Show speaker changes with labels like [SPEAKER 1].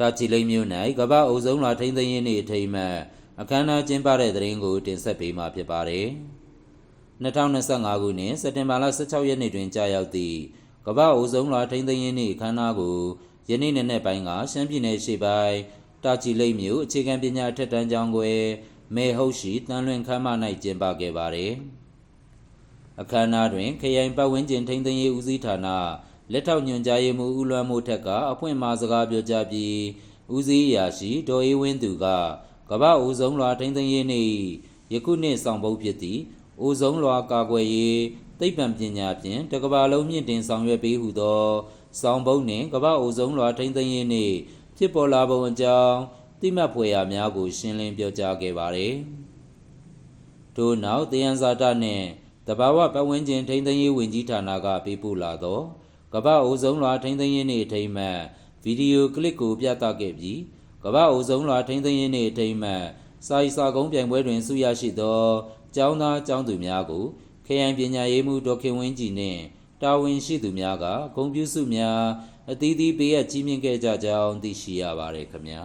[SPEAKER 1] တာချီလိမ့်မြို့၌ကမ္ဘာအုပ်ဆုံးလာထိန်းသိမ်းရေးနေ့အထိမ်းအမှတ်အခမ်းအနားကျင်းပတဲ့သတင်းကိုတင်ဆက်ပေးမှာဖြစ်ပါတယ်။2025ခုနှစ်စက်တင်ဘာလ16ရက်နေ့တွင်ကြာရောက်သည့်ကမ္ဘာအုပ်ဆုံးလာထိန်းသိမ်းရေးနေ့အခမ်းအနားကိုယနေ့နေ့နဲ့ပိုင်းကရှမ်းပြည်နယ်ရှေ့ပိုင်းတာချီလိမ့်မြို့အခြေခံပညာအထက်တန်းကျောင်းကွယ်မေဟုတ်ရှိတန်လွင်ခမ်းမ၌ကျင်းပခဲ့ပါတယ်။အခမ်းအနားတွင်ခရိုင်ပတ်ဝန်းကျင်ထိန်းသိမ်းရေးဦးစီးဌာန လက်ထောက်ညွှန်ကြားရေးမှူးဦးလွမ်းမိုးထက်ကအဖွင့်အမှာစကားပြောကြားပြီးဦးစီးအရာရှိဒေါ်အေးဝင်းသူကကမ္ဘာအိုဆုံးလွှာထိန်းသိမ်းရေးနေ့၏ယခုနှစ်ဆောင်ပုဒ်ဖြစ်သည့်အိုဆုံးလွှာကာကွယ်ရေးသိပ္ပံပညာဖြင့်တစ်ကမ္ဘာလုံးမြင့်တင်ဆောင်ရွက်ပေးဟူသောဆောင်ပုဒ်နှင့်ကမ္ဘာအိုဆုံးလွှာထိန်းသိမ်းရေးနေ့ဖြစ်ပေါ်လာပုံအကြောင်းသိမှတ်ဖွယ်ရာများကို ရှင်းလင်းပြောကြားခဲ့ပါသည်ထို့နောက်တယံဇာတနှင့်တဘာဝပတ်ဝန်းကျင်ထိန်းသိမ်းရေးဝန်ကြီးဌာနကပေးပို့လာသော ကမ္ဘာအိုဆုံးလွှာထိန်းသိမ်းရေးနေ့အထိမ်းအမှတ်ဗီဒီယိုကလစ်ကိုပြသခဲ့ပြီးကမ္ဘာအိုဆုံးလွှာထိန်းသိမ်းရေးနေ့အထိမ်းအမှတ်စာရီစာကုန်းပြိုင်ပွဲတွင်ဆုရရှိသောကျောင်းသားကျောင်းသူများကိုခရိုင်ပညာရေးမှူးဒေါက်ခင်ဝင်းကြည်နှင့်တာဝန်ရှိသူများကဂုဏ်ပြုဆုများအသီးသီးပေးအပ်ကြီးမြင့်ခဲ့ကြကြောင်းသိရှိရပါတယ်ခင်ဗျာ